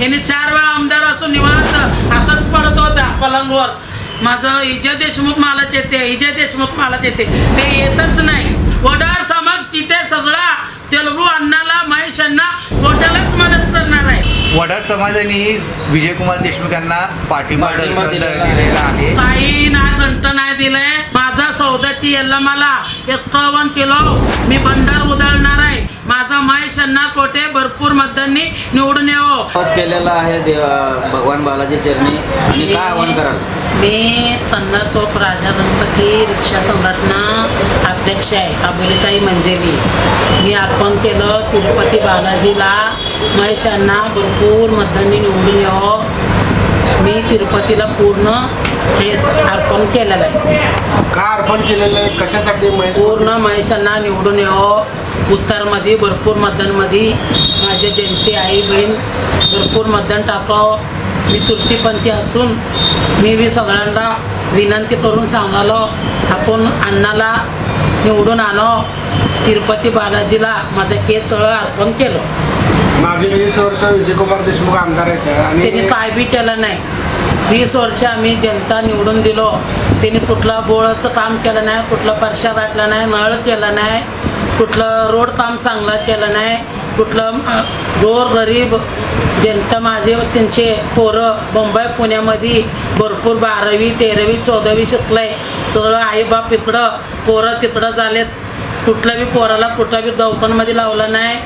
यांनी चार वेळा आमदार असून निवांत असंच पडत होता पलंगवर. माझं इजय देशमुख मालत येते इजय देशमुख मालत येते. ते येतच नाही. वडार समाज तिथे सगळा तेलगू अण्णाला महेश अण्णा कोट्यालाच मदत करणार आहे. वडार समाजाने विजयकुमार देशमुख यांना पाठिंबा दिलेला आहे. आहे. काही ना घंट नाही दिलंय. माझा सौदत्ती याला मला एक्कावन्न किलो. मी बंडार उधळणार आहे. माझा महेश अण्णा कोटे भरपूर मतदारांनी निवडून येवो. प्रवास केलेला आहे देवा भगवान बालाजी चरणी. आणि काय आव्हान कराल? मी पन्ना चौक राजा गणपती रिक्षा संघटना अध्यक्ष आहे अबोलीताई म्हणजे मी मी अर्पण केलं तिरुपती बालाजीला. महेशांना भरपूर मतदानी निवडून यावं. मी तिरुपतीला पूर्ण हे अर्पण केलेलं आहे. का अर्पण केलेलं आहे? कशासाठी? महेश पूर्ण महेशांना निवडून यावं. उत्तरमध्ये भरपूर मतदानमध्ये माझे जयंती आई बहीण भरपूर मतदान टाकावं. मी तृप्तीपंथी असून मी बी सगळ्यांना विनंती करून सांगालो आपण अण्णाला निवडून आलो तिरुपती बालाजीला माझं केस सगळं अर्पण केलं. मागील वीस वर्ष विजयकुमार देशमुख आमदार आहेत. त्यांनी आणि काय बी केलं नाही. वीस वर्ष आम्ही जनता निवडून दिलो. त्यांनी कुठलं बोळचं काम केलं नाही कुठलं परशा गाठला नाही नळ केलं नाही. कुठलं रोड काम चांगलं केलं नाही कुठलं गोर गरीब जनता माझे त्यांचे पोरं मुंबई पुण्यामध्ये भरपूर बारावी तेरावी चौदावी शिकलंय. सगळं आईबाप इकडं पोरं तिकडं झालेत. कुठल्या बी पोराला कुठल्या बी दवाखान्यामध्ये लावलं नाही.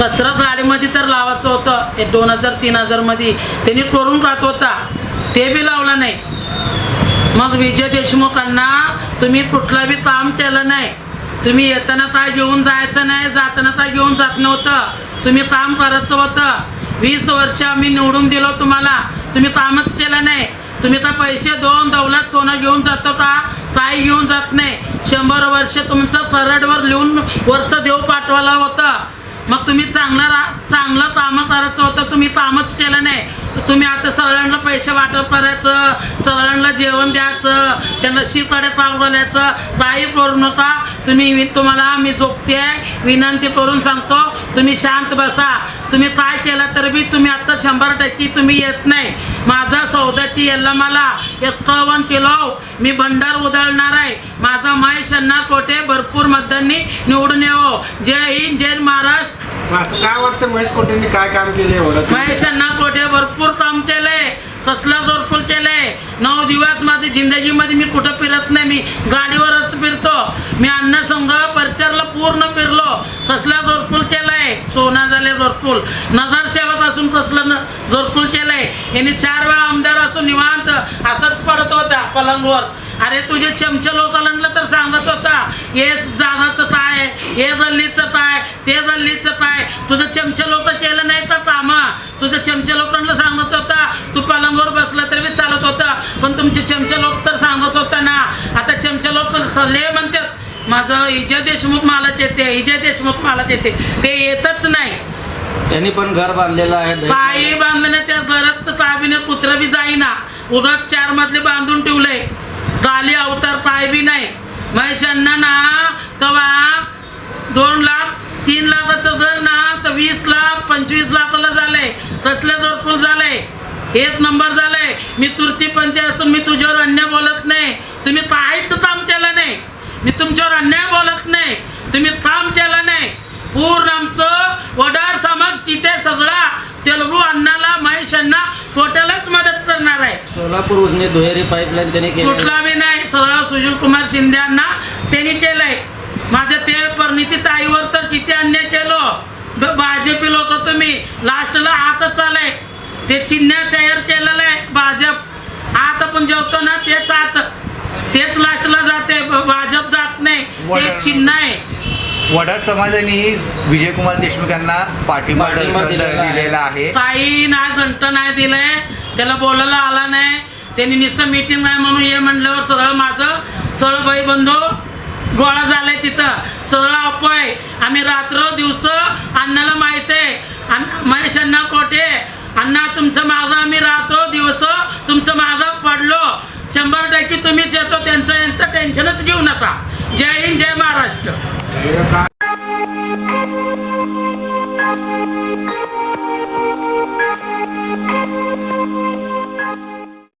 कचरा गाडीमध्ये तर लावायचं होतं. एक दोन हजार तीन हजारमध्ये त्यांनी करून राहत होता. ते बी लावलं नाही. मग विजय देशमुखांना तुम्ही कुठला बी काम केलं नाही. तुम्ही येताना काय घेऊन जायचं नाही जाताना काय घेऊन जात नव्हतं. तुम्ही काम करायचं होतं. वीस वर्ष आम्ही निवडून दिलो तुम्हाला. तुम्ही कामच केलं नाही. तुम्ही का पैसे दोन दौलत सोनं घेऊन जातो का काय घेऊन जात नाही. शंभर वर्ष तुमचं करडवर लिहून वरचं देव पाठवायला होतं. मग तुम्ही चांगलं रा चांगलं कामं करायचं होतं. तुम्ही कामच केलं नाही. तुम्ही आता सगळ्यांना पैसे वाटप करायचं सगळ्यांना जेवण द्यायचं त्यांना शिकडे पाव घालायचं काही करू नका. तुम्ही तुम्हाला मी जोगते आहे विनंती करून सांगतो तुम्ही शांत बसा. तुम्ही काय केलं तर बी तुम्ही आत्ता शंभर टक्के तुम्ही येत नाही. माझा सौदत्ती याला मला. एक्कावन्न किलो. मी भंडार उधळणार आहे. माझा महेश अण्णा कोटे भरपूर मतदारांनी निवडून येवो. जय हिंद जय महाराष्ट्र. काय वाटतं महेश कोटेंनी काय काम केले एवढं? महेश अण्णा कोटे भरपूर कसला जोरफुल केलाय? नऊ दिवस माझी जिंदगीमध्ये मी कुठं फिरत नाही मी गाडीवरच फिरतो. मी अन्न संघ परिचारला पूर्ण फिरलो. कसला जोरफुल केलाय? सोना झाले जोरफुल. नगरसेवक असून कसलं न जोरफुल केलाय? यांनी चार वेळा आमदार असून निवांत असंच पडत होता पलंगवर. अरे तुझे चमचे लोकांना तर सांगत होता हे जागाचं काय? हे गल्लीचं काय? ते गल्लीचं काय? तुझं चमचे लोक केलं नाही का कामा? तुझं चमचे लोकांना सांगत तू पलंगावर बसला तरी चालत होता. पण तुमचे चमचे लोक तर सांगत होता ना. आता चमचे लोक सल्ले म्हणतात माझं इजय देशमुख मालत येते इजय देशमुख मालत येते. ते येतच नाही. त्यांनी पण घर बांधलेलं आहे काही बांधलं नाही त्या घरात तर काबीने कुत्रा बी जाईना. उगाच चार मधले बांधून ठेवलंय. गाली अवतार काय बी नाही. महेशांना ना तेव्हा दोन लाख तीन लाखाचं घर ना तर वीस लाख पंचवीस लाखाला झालंय. कसलं घरकुल झालंय? एक नंबर झालंय. मी तृतीपंथी असून मी तुझ्यावर अन्याय बोलत नाही. तुम्ही काहीच काम केलं नाही. मी तुमच्यावर अन्याय बोलत नाही. तुम्ही काम केलं नाही. पूर्ण आमचं वडार समाज तिथे सगळा तेलगू अण्णाला महेश अण्णा टोटलच मदत करणार आहे. सोलापूर उजनी दुहेरी पाईपलाईन त्यांनी केली. कुठला बी नाही. सगळा सुशील कुमार शिंदे यांना त्यांनी केलंय. माझ्या ते परिणिती ताईवर तर किती अन्याय केलो. भाजपी लोक तुम्ही. लास्टला हातच आलंय. ते चिन्ह तयार केलेलं आहे भाजप. आत आपण जेवतो ना तेच आत. तेच लास्टला जाते भाजप जात नाही. ते एक चिन्ह आहे. वडार समाजाने विजयकुमार देशमुख यांना पाठिंबा दिलेला आहे. काही ना घंट नाही दिलंय. त्याला बोलायला आला नाही. त्यांनी नुसतं मीटिंग नाही म्हणून ये म्हणल्यावर सरळ माझं सरळ बाई बंधू गोळा झालाय तिथं. सरळ अपोय. आम्ही रात्र दिवस अण्णाला माहीत आहे. पाण्याचं टेन्शनच घेऊ नका. जय हिंद जय महाराष्ट्र.